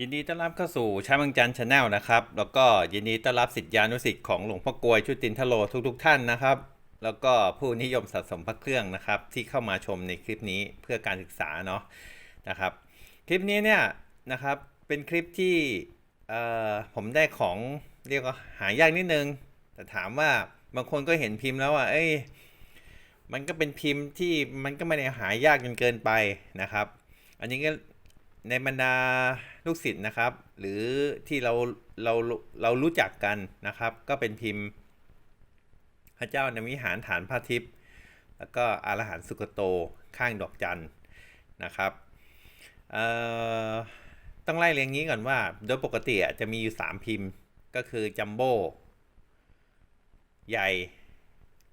ยินดีต้อนรับเข้าสู่ช้างบางจันชาแนลนะครับ แล้วก็ยินดีต้อนรับสิทธิานุสิทธิ์ของหลวงพ่อกลวยชุตินทโลทุกๆท่านนะครับ แล้วก็ผู้นิยมสะสมพระเครื่องนะครับ ที่เข้ามาชมในคลิปนี้เพื่อการศึกษาเนาะนะครับ คลิปนี้เนี่ยนะครับเป็นคลิปที่เอ่อผมได้ของเรียกว่าหายากนิดนึง แต่ถามว่าบางคนก็เห็นพิมพ์แล้วว่าเอ้ยมันก็เป็นพิมพ์ที่มันก็ไม่ได้หายากจนเกินไปนะครับ อันนี้ก็ ในบรรดาลูกศิษย์นะครับ หรือที่เราเราเรารู้จักกันนะครับ ก็เป็นพิมพ์ พระเจ้าในวิหารฐานพระทิพย์แล้วก็อารหันสุกโตข้างดอกจันนะครับต้องไล่เรียงนี้ก่อนว่า โดยปกติจะมีอยู่ 3 พิมพ์ก็คือจัมโบ้ใหญ่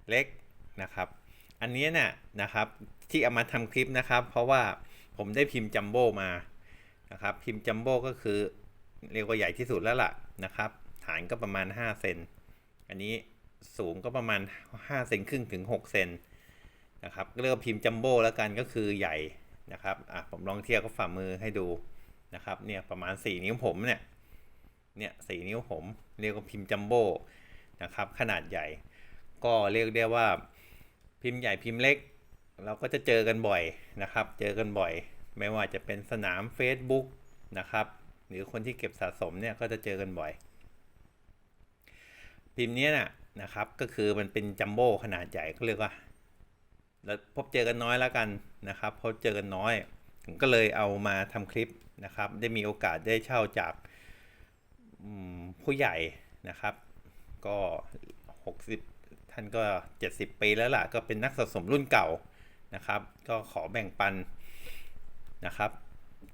เล็กนะครับ อันนี้เนี่ยนะครับที่เอามาทำคลิปนะครับ เพราะว่าผมได้พิมพ์จัมโบ้มา นะครับพิมพ์จัมโบ้ก็คือเรียกว่าใหญ่ที่สุดแล้วล่ะนะครับ ฐานก็ประมาณ 5 เซน อันนี้สูงก็ประมาณ 5 เซนครึ่งถึง 6 เซนนะครับเรียกว่าพิมพ์จัมโบ้แล้วกันก็คือใหญ่นะครับอะผมลองเทียบกับฝ่ามือให้ดูนะครับเนี่ยประมาณ 4 นิ้วผมเนี่ยเนี่ยสนิ้วผมเรียกว่าพิมพ์จัมโบ้นะครับขนาดใหญ่ ก็เรียกได้ว่าพิมพ์ใหญ่พิมพ์เล็ก เราก็จะเจอกันบ่อยนะครับ เจอกันบ่อย ไม่ว่าจะเป็นสนาม Facebook นะครับ หรือคนที่เก็บสะสมเนี่ยก็จะเจอกันบ่อย พิมพ์นี้นะนะครับ ก็คือมันเป็นจัมโบ้ขนาดใหญ่ก็เรียกว่าแล้วพบเจอกันน้อยแล้วกันนะครับพบเจอกันน้อย ผมก็เลยเอามาทำคลิปนะครับ ได้มีโอกาสได้เช่าจากผู้ใหญ่นะครับ ก็ 60 ท่านก็ 70 ปีแล้วล่ะ ก็เป็นนักสะสมรุ่นเก่านะครับ ก็ขอแบ่งปัน นะครับ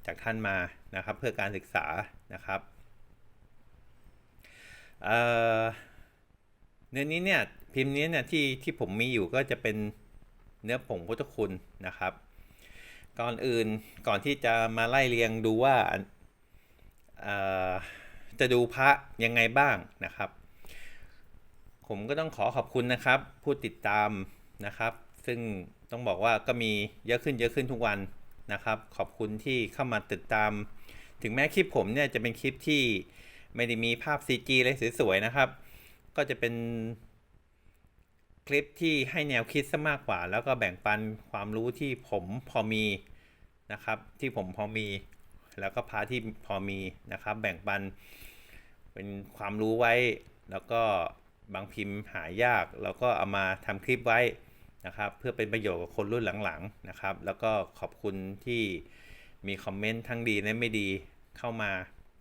จากท่านมานะครับเพื่อการศึกษานะครับเนื้อนี้เนี่ยพิมพ์นี้เนี่ยที่ที่ผมมีอยู่ก็จะเป็นเนื้อผงพุทธคุณนะครับ ก่อนอื่นก่อนที่จะมาไล่เรียงดูว่าจะดูพระยังไงบ้างนะครับ ผมก็ต้องขอขอบคุณนะครับ ผู้ติดตามนะครับ ซึ่งต้องบอกว่าก็มีเยอะขึ้นเยอะขึ้นทุกวัน นะครับขอบคุณที่เข้ามาติดตาม ถึงแม้คลิปผมเนี่ยจะเป็นคลิปที่ไม่ได้มีภาพ CG อะไรสวยๆนะครับ ก็จะเป็นคลิปที่ให้แนวคิดซะมากกว่า แล้วก็แบ่งปันความรู้ที่ผมพอมีนะครับ ที่ผมพอมี แล้วก็พาที่พอมีนะครับ แบ่งปันเป็นความรู้ไว้ แล้วก็บางพิมพ์หายากเราก็เอามาทำคลิปไว้ นะครับเพื่อเป็นประโยชน์กับคนรุ่นหลังๆนะครับ แล้วก็ขอบคุณที่มีคอมเมนต์ทั้งดีและไม่ดีเข้ามา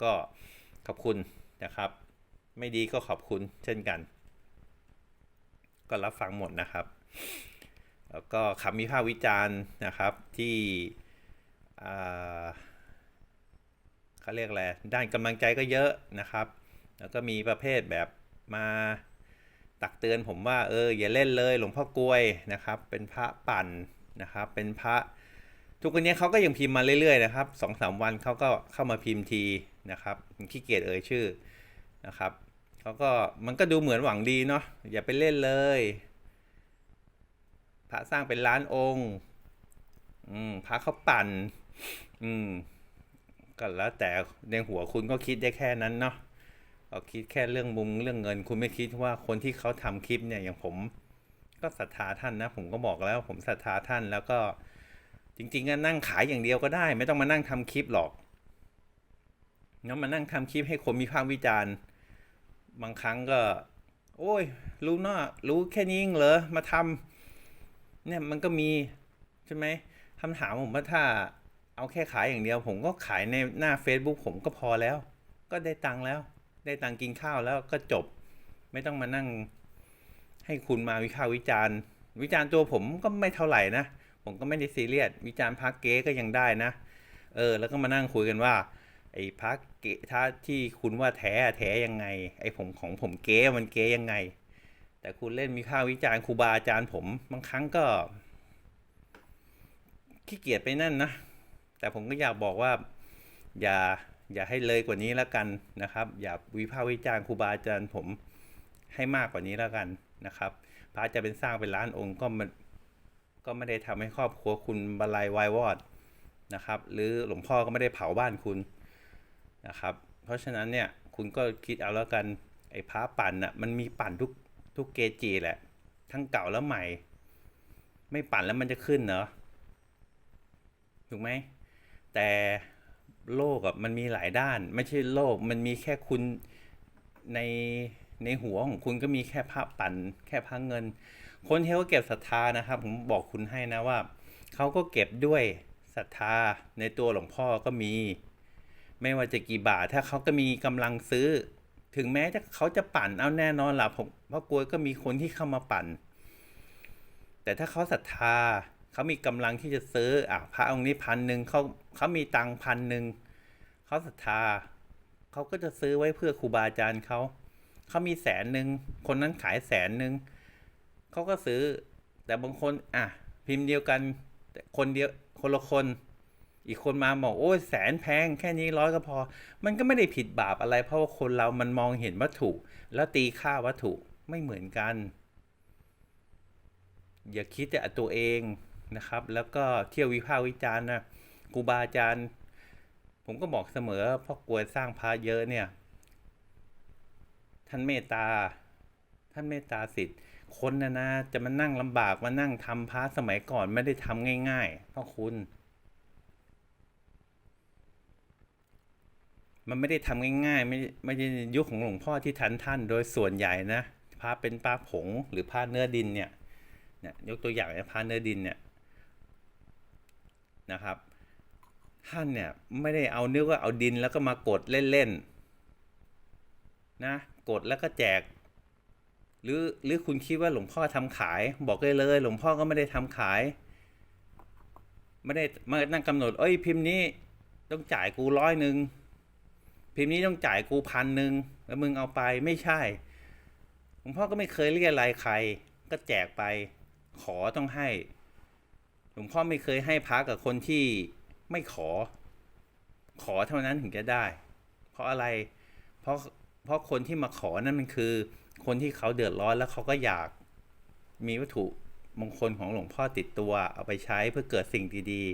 ก็ขอบคุณนะครับ ไม่ดีก็ขอบคุณเช่นกัน ก็รับฟังหมดนะครับ แล้วก็คำวิพากษ์วิจารณ์นะครับที่เขาเรียกอะไรด้านกำลังใจก็เยอะนะครับ แล้วก็มีประเภทแบบมา ตักเตือนผมว่าเอออย่าเล่นเลยหลวงพ่อกลวยนะครับ เป็นพระปั่นนะครับ เป็นพระ ทุกวันนี้เขาก็ยังพิมพ์มาเรื่อยๆนะครับสองสามวันเขาก็เข้ามาพิมพ์ทีนะครับขี้เกียจเอ่ยชื่อนะครับเขาก็มันก็ดูเหมือนหวังดีเนาะอย่าไปเล่นเลย พระสร้างเป็นล้านองค์อืมพระเขาปั่น อืมก็แล้วแต่ในหัวคุณก็คิดได้แค่นั้นเนาะ ก็คิดแค่เรื่องมุมเรื่องเงิน คุณไม่คิดว่าคนที่เขาทำคลิปเนี่ยอย่างผม ก็ศรัทธาท่านนะ ผมก็บอกแล้ว ผมศรัทธาท่านแล้วก็จริงๆก็นั่งขายอย่างเดียวก็ได้ ไม่ต้องมานั่งทำคลิปหรอกเนาะมานั่งทำคลิปให้คนมีภาควิจารณ์ บางครั้งก็ โอ้ย รู้เนาะรู้แค่นี้เองเหรอมาทำเนี่ยมันก็มีใช่ไหมคำถามผมว่าถ้าเอาแค่ขายอย่างเดียว ผมก็ขายในหน้า Facebook ผมก็พอแล้ว ก็ได้ตังค์แล้ว ได้ตังกินข้าวแล้วก็จบ ไม่ต้องมานั่ง ให้คุณมาวิพากษ์วิจารณ์ วิจารณ์ตัวผมก็ไม่เท่าไหร่นะ ผมก็ไม่ได้ซีเรียสวิจารณ์พักเก๊ก็ยังได้นะ เออ แล้วก็มานั่งคุยกันว่า ไอ้พักเก๊ถ้าที่คุณว่าแท้แท้ยังไง ไอ้ผมของผมเก๊มันเก๊ยังไง แต่คุณเล่นมีข้าววิจารณ์ครูบาอาจารย์ผมบางครั้งก็ขี้เกียจไปนั่นนะ แต่ผมก็อยากบอกว่า อย่า อย่าให้เลยกว่านี้แล้วกันนะครับ อย่าวิพากษ์วิจารณ์ครูบาอาจารย์ผมให้มากกว่านี้แล้วกันนะครับ พระจะเป็นสร้างเป็นล้านองค์ก็มันก็ไม่ได้ทำให้ครอบครัวคุณบรรลัยวายวอดนะครับ หรือหลวงพ่อก็ไม่ได้เผาบ้านคุณนะครับ เพราะฉะนั้นเนี่ยคุณก็คิดเอาแล้วกันไอ้พระปั่นน่ะมันมีปั่นทุกทุกเกจิแหละ ทั้งเก่าและใหม่ ไม่ปั่นแล้วมันจะขึ้นเหรอถูกไหมแต่ โลกอะมันมีหลายด้าน ไม่ใช่โลก มันมีแค่คุณในในหัวของคุณก็มีแค่พระปั่นแค่พระเงิน คนที่เขาเก็บศรัทธานะครับ ผมบอกคุณให้นะว่าเขาก็เก็บด้วยศรัทธาในตัวหลวงพ่อก็มี ไม่ว่าจะกี่บาท ถ้าเขาก็มีกำลังซื้อ ถึงแม้จะเขาจะปั่นเอาแน่นอนล่ะผมเพราะกลัวก็มีคนที่เข้ามาปั่น แต่ถ้าเขาศรัทธา เขามีกำลังที่จะซื้ออะพระองค์นี้พันหนึ่งเขาเขามีตังพันหนึ่งเขาศรัทธาเขาก็จะซื้อไว้เพื่อครูบาอาจารย์เขาเขามีแสนหนึ่งคนนั้นขายแสนหนึ่งเขาก็ซื้อ แต่บางคนอะพิมพ์เดียวกันแต่คนเดียวคนละคนอีกคนมาบอกโอ้ยแสนแพงแค่นี้ร้อยก็พอ มันก็ไม่ได้ผิดบาปอะไร เพราะว่าคนเรามันมองเห็นวัตถุ แล้วตีค่าวัตถุไม่เหมือนกัน อย่าคิดแต่ตัวเอง นะครับ แล้วก็เที่ยววิพากษ์วิจารณ์นะครูบาอาจารย์ผมก็บอกเสมอพ่อกลวสร้างพระเยอะเนี่ย ท่านเมตตา ท่านเมตตาสิทธิ์คนนะนะจะมานั่งลำบากมานั่งทำพระสมัยก่อนไม่ได้ทำง่ายๆเพราะคุณ มันไม่ได้ทำง่ายๆ ไม่ไม่ใช่ยุคของหลวงพ่อที่ทันท่านโดยส่วนใหญ่นะพระเป็นพระผงหรือพระเนื้อดินเนี่ยเนี่ยยกตัวอย่างนะพระเนื้อดินเนี่ย นะครับ ท่านเนี่ยไม่ได้เอานึกว่าเอาดินแล้วก็มากดเล่นๆนะกดแล้วก็แจก หรือหรือคุณคิดว่าหลวงพ่อทำขาย บอกเลยเลย หลวงพ่อก็ไม่ได้ทำขาย ไม่ได้มานั่งกำหนด เอ้ยพิมพ์นี้ต้องจ่ายกูร้อยหนึ่งพิมพ์นี้ต้องจ่ายกูพันหนึ่งแล้วมึงเอาไปไม่ใช่หลวงพ่อก็ไม่เคยเรียกอะไรใคร ก็แจกไป ขอต้องให้ หลวงพ่อไม่เคยให้พักกับคนที่ไม่ขอ ขอเท่านั้นถึงจะได้ เพราะอะไร เพราะเพราะคนที่มาขอนั่นมันคือ คนที่เขาเดือดร้อนแล้วเขาก็อยากมีวัตถุมงคลของหลวงพ่อติดตัว เอาไปใช้เพื่อเกิดสิ่งดี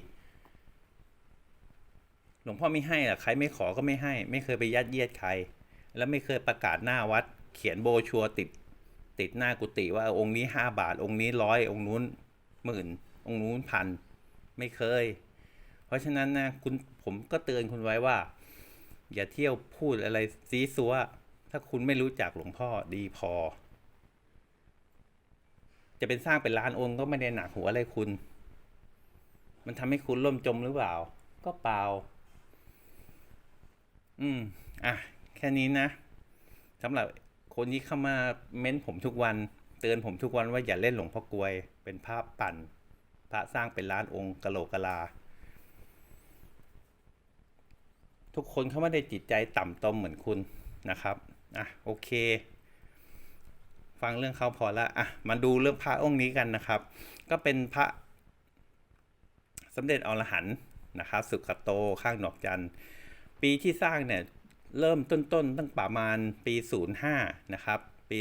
ๆ หลวงพ่อไม่ให้อะใครไม่ขอก็ไม่ให้ ไม่เคยไปยัดเยียดใคร แล้วไม่เคยประกาศหน้าวัด เขียนโบชัวติด ติดหน้ากุฏิว่าองค์นี้ห้าบาท องค์นี้ร้อยองค์นู้นหมื่น องค์นู้นพันไม่เคย เพราะฉะนั้นนะคุณผมก็เตือนคุณไว้ว่า อย่าเที่ยวพูดอะไรซีซัวถ้าคุณไม่รู้จักหลวงพ่อดีพอ จะเป็นสร้างเป็นล้านองค์ก็ไม่ได้หนักหัวอะไรคุณ มันทำให้คุณล่มจมหรือเปล่า ก็เปล่า อืม อะ แค่นี้นะสำหรับคนที่เข้ามาเม้นผมทุกวัน เตือนผมทุกวันว่าอย่าเล่นหลวงพ่อกลวย เป็นภาพปั่น พระสร้างเป็นล้านองค์กะโหลกกะลา ทุกคนเขาไม่ได้จิตใจต่ำตมเหมือนคุณนะครับอะโอเค ฟังเรื่องเขาพอละอะมาดูเรื่องพระองค์นี้กันนะครับ ก็เป็นพระสมเด็จอรหันต์นะครับสุขโตข้างหนอกจันทร์ปีที่สร้างเนี่ยเริ่มต้นๆตั้งประมาณปี 05 นะครับ ปี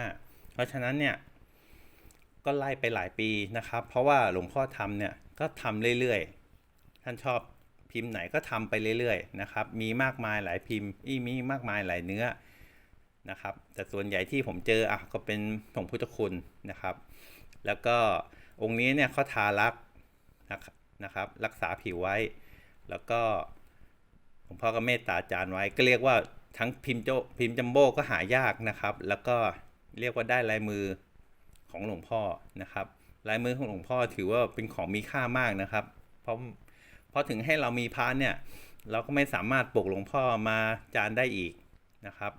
05 เพราะฉะนั้นเนี่ย ก็ไล่ไปหลายปีนะครับ เพราะว่าหลวงพ่อทำเนี่ยก็ทำเรื่อยๆ ท่านชอบพิมพ์ไหนก็ทำไปเรื่อยๆนะครับ มีมากมายหลายพิมพ์อีมีมากมายหลายเนื้อนะครับ แต่ส่วนใหญ่ที่ผมเจออะก็เป็นผงพุทธคุณนะครับ แล้วก็องค์นี้เนี่ยเขาทารักนะครับ รักษาผิวไว้ แล้วก็หลวงพ่อก็เมตตาจารย์ไว้ ก็เรียกว่าทั้งพิมพ์โจพิมพ์จัมโบ้ก็หายากนะครับ แล้วก็เรียกว่าได้ลายมือ ของหลวงพ่อนะครับ ลายมือของหลวงพ่อถือว่าเป็นของมีค่ามากนะครับ เพราะเพราะถึงให้เรามีพระเนี่ย เราก็ไม่สามารถปลุกหลวงพ่อมาจานได้อีกนะครับ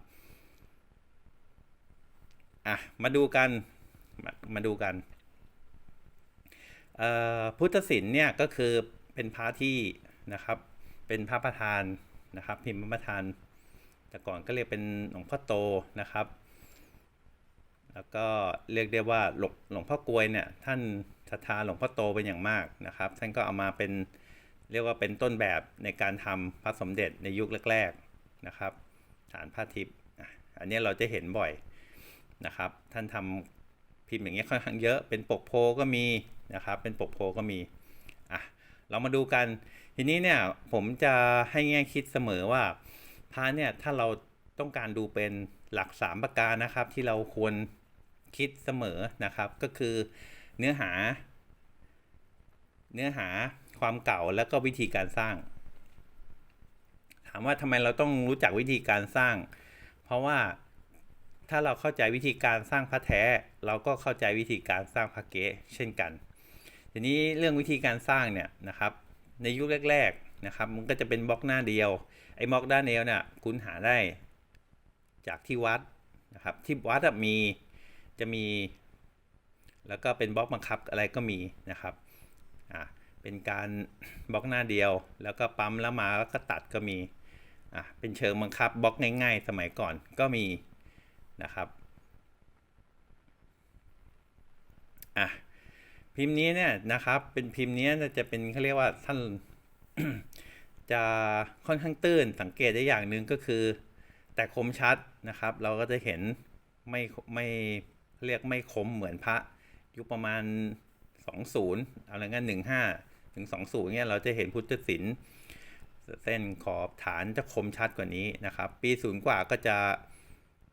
อะมาดูกันมามาดูกันพุทธศิลป์เนี่ยก็คือเป็นพระที่นะครับ เป็นพระประธานนะครับ พิมพ์พระประธาน แต่ก่อนก็เรียกเป็นหลวงพ่อโตนะครับ แล้วก็เรียกได้ว่าหลวงหลวงพ่อกลวยเนี่ยท่านศรัทธาหลวงพ่อโตเป็นอย่างมากนะครับ ท่านก็เอามาเป็นเรียกว่าเป็นต้นแบบในการทำพระสมเด็จในยุคแรกๆนะครับฐานพระทิพย์อันนี้เราจะเห็นบ่อยนะครับ ท่านทำพิมพ์อย่างเงี้ยค่อนข้างเยอะเป็นปกโพก็มีนะครับ เป็นปกโพก็มีอะเรามาดูกันทีนี้เนี่ยผมจะให้แง่คิดเสมอว่าพระเนี่ยถ้าเราต้องการดูเป็นหลักสามประการนะครับที่เราควร คิดเสมอนะครับ ก็คือเนื้อหา เนื้อหาความเก่าแล้วก็วิธีการสร้าง ถามว่าทำไมเราต้องรู้จักวิธีการสร้าง เพราะว่าถ้าเราเข้าใจวิธีการสร้างพระแท้ เราก็เข้าใจวิธีการสร้างพระเก๊เช่นกัน ทีนี้เรื่องวิธีการสร้างเนี่ยนะครับ ในยุคแรกๆนะครับ มันก็จะเป็นบล็อกหน้าเดียวไอ้บล็อกหน้าเดียวเนี่ยคุณหาได้จากที่วัดนะครับที่วัดมี จะมี แล้วก็เป็นบล็อกบังคับอะไรก็มีนะครับอ่าเป็นการบล็อกหน้าเดียว แล้วก็ปั๊มแล้วมาแล้วก็ตัดก็มีอะเป็นเชิงบังคับบล็อกง่าย ๆ สมัยก่อนก็มีนะครับอะพิมพ์นี้เนี่ยนะครับเป็นพิมพ์นี้จะเป็นเขาเรียกว่าท่านจะค่อนข้างตื้นสังเกตได้อย่างหนึ่งก็คือ แต่คมชัดนะครับ เราก็จะเห็นไม่ไม่ เรียกไม่คมเหมือนพระ ยุคประมาณ 20อะไรเงี้ย15ถึง20เนี่ยเราจะเห็นพุทธศิลป์เส้นขอบฐานจะคมชัดกว่านี้นะครับ ปีศูนย์กว่าก็จะ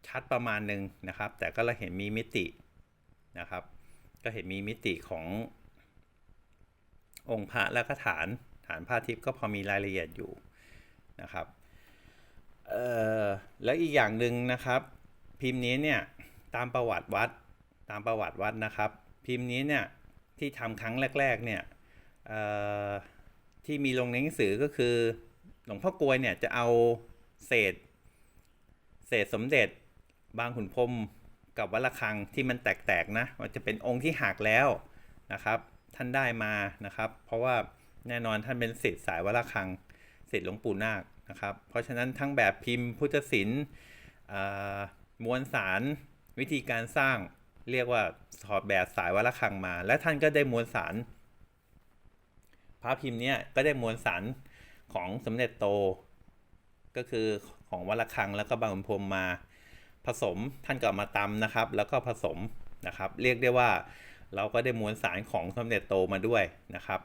ชัดประมาณหนึ่งนะครับ แต่ก็เราเห็นมีมิตินะครับ ก็เห็นมีมิติของ องค์พระแล้วก็ฐานฐานผ้าทิพย์ก็พอมีรายละเอียดอยู่นะครับเอ่อแล้วอีกอย่างหนึ่งนะครับ พิมพ์นี้เนี่ย ตามประวัติวัดตามประวัติวัดนะครับ พิมพ์นี้เนี่ยที่ทำครั้งแรก ๆ เนี่ยที่มีลงในหนังสือก็คือหลวงพ่อกลวยเนี่ยจะเอาเศษ เศษสมเด็จบางขุนพรมกับวัดระฆังที่มันแตกๆนะมันจะเป็นองค์ที่หักแล้วนะครับ ท่านได้มานะครับ เพราะว่าแน่นอนท่านเป็นศิษย์สายวัดระฆังศิษย์หลวงปู่นาคนะครับ เพราะฉะนั้นทั้งแบบพิมพ์พุทธศิลป์มวลสาร วิธีการสร้างเรียกว่าถอดแบบสายวัดระฆังมา และท่านก็ได้มวลสารพระพิมพ์เนี้ยก็ได้มวลสารของสมเด็จโต ก็คือของวัดระฆังแล้วก็บางขุนพรมมาผสมท่านก็มาตำนะครับ แล้วก็ผสมนะครับ เรียกได้ว่าเราก็ได้มวลสารของสมเด็จโตมาด้วยนะครับ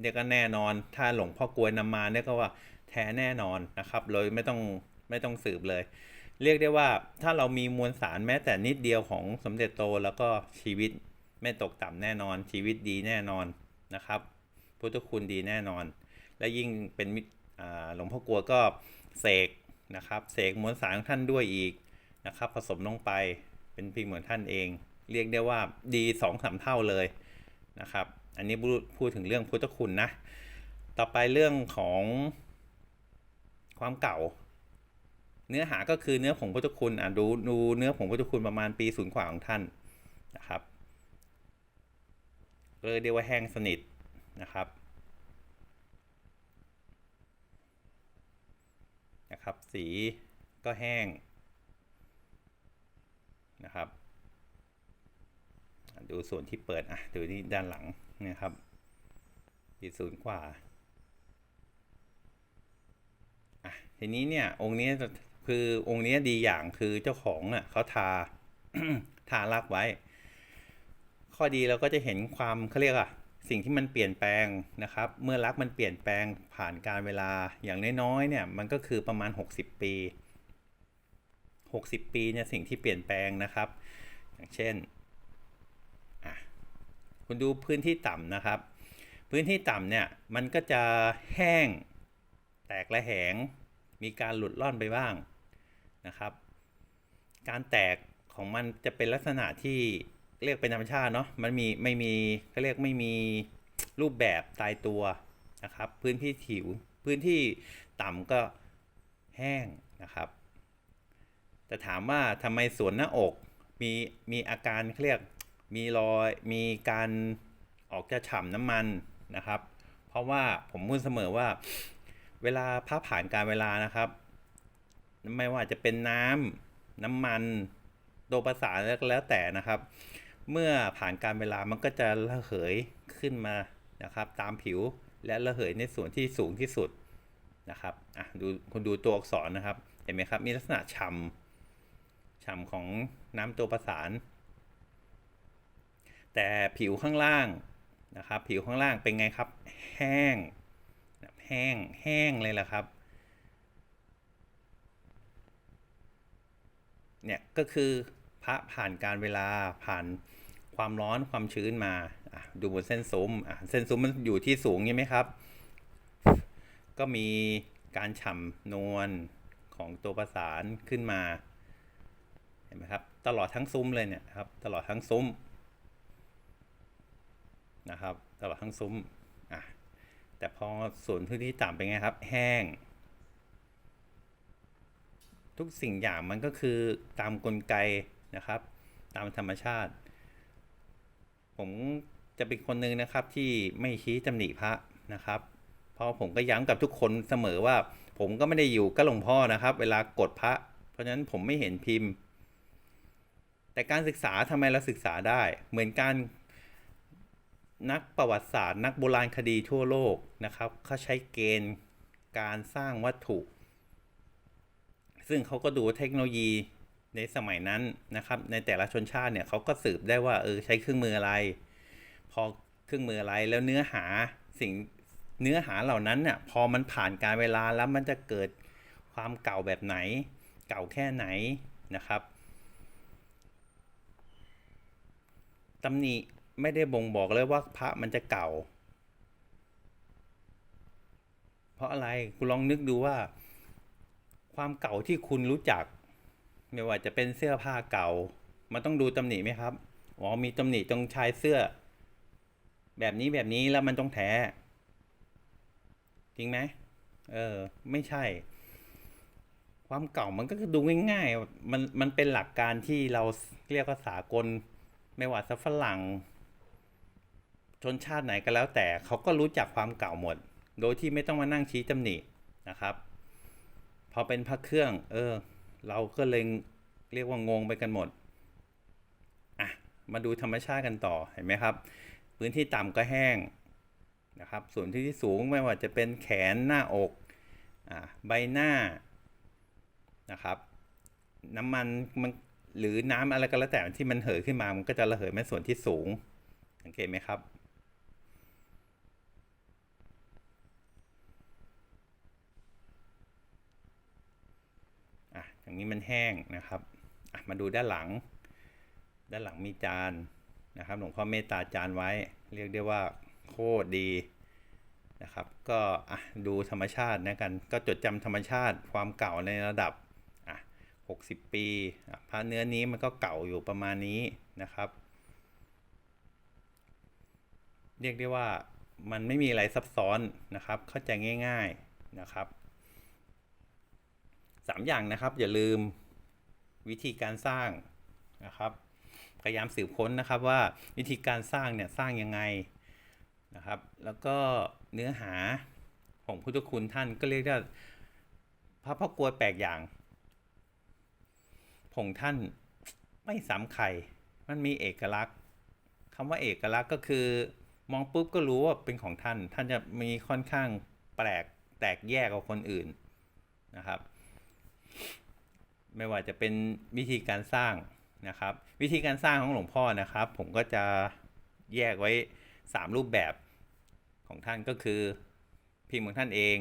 เรียก็แน่นอนถ้าหลวงพ่อกลวยนำมาเนี่ยก็ว่าแท้แน่นอนนะครับเลยไม่ต้องไม่ต้องสืบเลย เรียกได้ว่าถ้าเรามีมวลสารแม้แต่นิดเดียวของสมเด็จโตแล้วก็ชีวิตไม่ตกต่ำแน่นอน ชีวิตดีแน่นอนนะครับพุทธคุณดีแน่นอน และยิ่งเป็นหลวงพ่อกลัวก็เสกนะครับเสกมวลสารของท่านด้วยอีกนะครับ ผสมลงไปเป็นพิมพ์เหมือนท่านเอง เรียกได้ว่าดีสองสามเท่าเลยนะครับ อันนี้พูดถึงเรื่องพุทธคุณนะ ต่อไปเรื่องของความเก่า เนื้อหาก็คือเนื้อผงพุทธคุณอะดูดูเนื้อผงพุทธคุณประมาณปีศูนย์กว่าของท่านนะครับเลยเรียกว่าแห้งสนิทนะครับนะครับ สีก็แห้งนะครับ ดูส่วนที่เปิดอะดูที่ด้านหลังนะครับปีศูนย์กว่าอะทีนี้เนี่ยองค์นี้จะ คือองค์นี้ดีอย่างคือเจ้าของน่ะเขาทาทารักไว้ ข้อดีเราก็จะเห็นความเขาเรียกอะสิ่งที่มันเปลี่ยนแปลงนะครับ เมื่อรักมันเปลี่ยนแปลงผ่านการเวลาอย่างน้อยๆเนี่ยมันก็คือประมาณ 60 ปี 60 ปีเนี่ยสิ่งที่เปลี่ยนแปลงนะครับ อย่างเช่นคุณดูพื้นที่ต่ำนะครับ พื้นที่ต่ำเนี่ยมันก็จะแห้ง แตกและแหง มีการหลุดล่อนไปบ้าง นะครับ การแตกของมันจะเป็นลักษณะที่เรียกเป็นธรรมชาติเนาะมันมีไม่มีก็เรียกไม่มีรูปแบบตายตัวนะครับ พื้นที่ถิวพื้นที่ต่ำก็แห้งนะครับ แต่ถามว่าทำไมส่วนหน้าอกมีมีอาการเขาเรียกมีรอยมีการออกจะฉ่ำน้ำมันนะครับ เพราะว่าผมพูดเสมอว่า เวลาพับผ่านการเวลานะครับ ไม่ว่าจะเป็นน้ำน้ำมันโดประสานแล้วแล้วแต่นะครับ เมื่อผ่านการเวลามันก็จะระเหยขึ้นมานะครับ ตามผิวและระเหยในส่วนที่สูงที่สุดนะครับอะดูคุณดูตัวอักษรนะครับ เห็นไหมครับ มีลักษณะฉ่ำฉ่ำของน้ำตัวประสาน แต่ผิวข้างล่างนะครับ ผิวข้างล่างเป็นไงครับ แห้งแห้งแห้งเลยละครับ เนี่ยก็คือพระผ่านการเวลาผ่านความร้อนความชื้นมาดูบนเส้นซุ้มเส้นซุ้มมันอยู่ที่สูงใช่ไหมครับ ก็มีการฉ่ำนวลของตัวประสานขึ้นมา เห็นไหมครับ ตลอดทั้งซุ้มเลยเนี่ยครับ ตลอดทั้งซุ้มนะครับ ตลอดทั้งซุ้มอะแต่พอส่วนพื้นที่ต่ำเป็นไงครับ แห้ง ทุกสิ่งอย่างมันก็คือตามกลไกนะครับ ตามธรรมชาติ ผมจะเป็นคนหนึ่งนะครับที่ไม่ชี้ตำหนิพระนะครับ เพราะผมก็ย้ำกับทุกคนเสมอว่า ผมก็ไม่ได้อยู่กับหลวงพ่อนะครับ เวลากดพระ เพราะฉะนั้นผมไม่เห็นพิมพ์ แต่การศึกษาทำไมเราศึกษาได้ เหมือนการนักประวัติศาสตร์ นักโบราณคดีทั่วโลกนะครับเขาใช้เกณฑ์การสร้างวัตถุ ซึ่งเขาก็ดูเทคโนโลยีในสมัยนั้นนะครับ ในแต่ละชนชาติเนี่ยเขาก็สืบได้ว่าเออใช้เครื่องมืออะไร พอเครื่องมืออะไรแล้วเนื้อหาสิ่งเนื้อหาเหล่านั้นเนี่ยพอมันผ่านการเวลาแล้วมันจะเกิดความเก่าแบบไหน เก่าแค่ไหนนะครับตำหนิไม่ได้บ่งบอกเลยว่าพระมันจะเก่า เพราะอะไรคุณลองนึกดูว่า ความเก่าที่คุณรู้จัก ไม่ว่าจะเป็นเสื้อผ้าเก่า มันต้องดูตำหนิไหมครับอ๋อมีตำหนิตรงชายเสื้อ แบบนี้แบบนี้แล้วมันต้องแท้จริงไหมเออ ไม่ใช่ ความเก่ามันก็คือดูง่ายๆ มันมันเป็นหลักการที่เราเรียกว่าสากล ไม่ว่าจะฝรั่ง ชนชาติไหนก็แล้วแต่เขาก็รู้จักความเก่าหมด โดยที่ไม่ต้องมานั่งชี้ตำหนินะครับ พอเป็นพระเครื่อง เออ เราก็เลยเรียกว่างงไปกันหมด อะ มาดูธรรมชาติกันต่อเห็นไหมครับ พื้นที่ต่ำก็แห้งนะครับ ส่วนที่สูงไม่ว่าจะเป็นแขนหน้าอกอ่าใบหน้านะครับ น้ำมันมันหรือน้ำอะไรก็แล้วแต่ที่มันเหยขึ้นมามันก็จะระเหยมาส่วนที่สูงสังเกตไหมครับ อย่างนี้มันแห้งนะครับมาดูด้านหลัง ด้านหลังมีจานนะครับหลวงพ่อเมตตาจานไว้ เรียกได้ว่าโคตรดีนะครับ ก็ดูธรรมชาตินะกัน ก็จดจำธรรมชาติความเก่าในระดับ 60 ปีพระเนื้อนี้มันก็เก่าอยู่ประมาณนี้นะครับ เรียกได้ว่ามันไม่มีอะไรซับซ้อนนะครับ เข้าใจง่าย ๆนะครับ สามอย่างนะครับ อย่าลืมวิธีการสร้างนะครับพยายามสืบค้นนะครับว่าวิธีการสร้างเนี่ยสร้างยังไงนะครับ แล้วก็เนื้อหาของพุทธคุณท่านก็เรียกว่าพระพ่อกลวแปลกอย่าง ผงท่านไม่ซ้ำใครมันมีเอกลักษณ์คำว่าเอกลักษณ์ก็คือมองปุ๊บก็รู้ว่าเป็นของท่าน ท่านจะมีค่อนข้างแปลกแตกแยกกว่าคนอื่นนะครับ ไม่ว่าจะเป็นวิธีการสร้างนะครับ วิธีการสร้างของหลวงพ่อนะครับ ผมก็จะแยกไว้ 3 รูปแบบของท่านก็คือ พิมพ์ของท่านเอง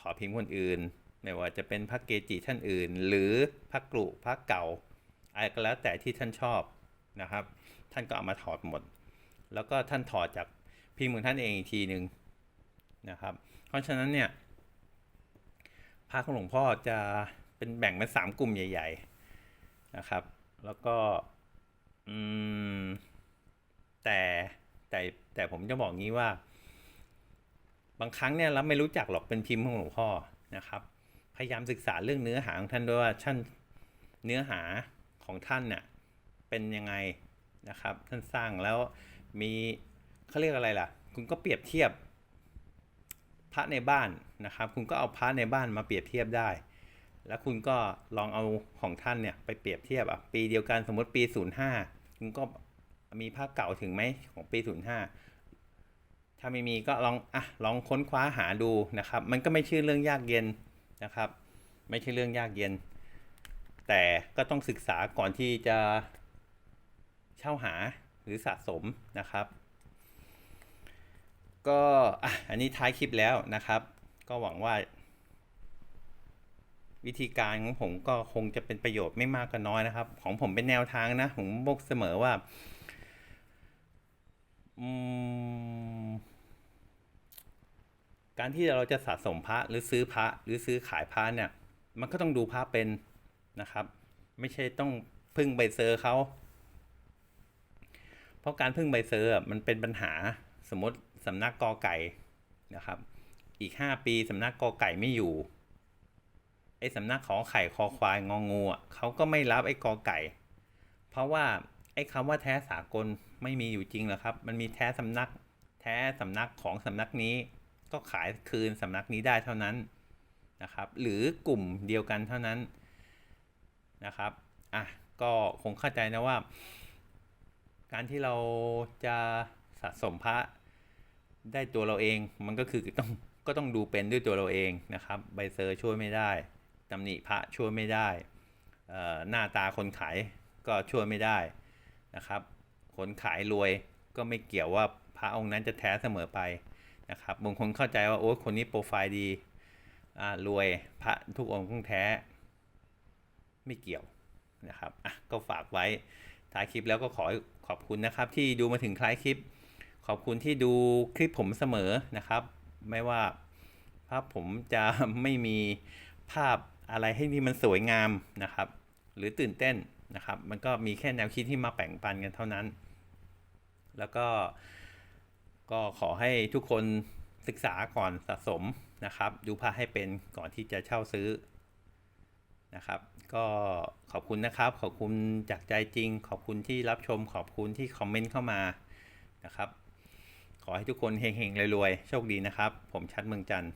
ถอดพิมพ์คนอื่น ไม่ว่าจะเป็นพระเกจิท่านอื่น หรือพระกรุพระเก่าอะไรก็แล้วแต่ที่ท่านชอบนะครับ ท่านก็เอามาถอดหมด แล้วก็ท่านถอดจากพิมพ์ของท่านเองอีกทีหนึ่งนะครับ เพราะฉะนั้นเนี่ยพระของหลวงพ่อจะ เป็นแบ่งเป็นสามกลุ่มใหญ่ ๆนะครับ แล้วก็อืมแต่แต่แต่ผมจะบอกงี้ว่า บางครั้งเนี่ยเราไม่รู้จักหรอกเป็นพิมพ์ของหลวงพ่อนะครับ พยายามศึกษาเรื่องเนื้อหาของท่านด้วยว่าท่านเนื้อหาของท่านเนี่ยเป็นยังไงนะครับ ท่านสร้างแล้วมีเขาเรียกอะไรล่ะ คุณก็เปรียบเทียบพระในบ้านนะครับ คุณก็เอาพระในบ้านมาเปรียบเทียบได้ แล้วคุณก็ลองเอาของท่านเนี่ยไปเปรียบเทียบอะปีเดียวกันสมมติปี 05 คุณก็มีภาคเก่าถึงไหมของปี 05 ถ้าไม่มีก็ลองอะลองค้นคว้าหาดูนะครับ มันก็ไม่ใช่เรื่องยากเย็นนะครับ ไม่ใช่เรื่องยากเย็น แต่ก็ต้องศึกษาก่อนที่จะเช่าหาหรือสะสมนะครับ ก็อะอันนี้ท้ายคลิปแล้วนะครับ ก็หวังว่า วิธีการของผมก็คงจะเป็นประโยชน์ไม่มากก็น้อยนะครับ ของผมเป็นแนวทางนะ ผมบอกเสมอว่าการที่เราจะสะสมพระหรือซื้อพระหรือซื้อขายพระเนี่ย มันก็ต้องดูพระเป็นนะครับ ไม่ใช่ต้องพึ่งใบเซอร์เขาเพราะการพึ่งใบเซอร์มันเป็นปัญหาสมมติสำนักกอไก่นะครับ อีกห้าปีสำนักกอไก่ไม่อยู่ ไอ้สำนักขอไข่คอควายงองูอะเขาก็ไม่รับไอ้กอไก่ เพราะว่าไอ้คำว่าแท้สากลไม่มีอยู่จริงหรอกครับ มันมีแท้สำนักแท้สำนักของสำนักนี้ ก็ขายคืนสำนักนี้ได้เท่านั้นนะครับ หรือกลุ่มเดียวกันเท่านั้นนะครับอะก็คงเข้าใจนะว่า การที่เราจะสะสมพระได้ตัวเราเองมันก็คือต้องก็ต้องดูเป็นด้วยตัวเราเองนะครับ ใบเซอร์ช่วยไม่ได้ ตำหนิพระช่วยไม่ได้ หน้าตาคนขายก็ช่วยไม่ได้นะครับ คนขายรวยก็ไม่เกี่ยวว่าพระองค์นั้นจะแท้เสมอไปนะครับบางคนเข้าใจว่าโอ้คนนี้โปรไฟล์ดีรวยพระทุกองค์ต้องแท้ ไม่เกี่ยวนะครับอะก็ฝากไว้ท้ายคลิปแล้วก็ขอขอบคุณนะครับ ที่ดูมาถึงท้ายคลิป ขอบคุณที่ดูคลิปผมเสมอนะครับ ไม่ว่าภาพผมจะไม่มีภาพ อะไรให้ที่มันสวยงามนะครับ หรือตื่นเต้นนะครับ มันก็มีแค่แนวคิดที่มาแบ่งปันกันเท่านั้น แล้วก็ก็ขอให้ทุกคนศึกษาก่อนสะสมนะครับ ดูพระให้เป็นก่อนที่จะเช่าซื้อนะครับ ก็ขอบคุณนะครับ ขอบคุณจากใจจริง ขอบคุณที่รับชม ขอบคุณที่คอมเมนต์เข้ามานะครับ ขอให้ทุกคนเฮงๆรวยๆโชคดีนะครับ ผมชัดเมืองจันทร์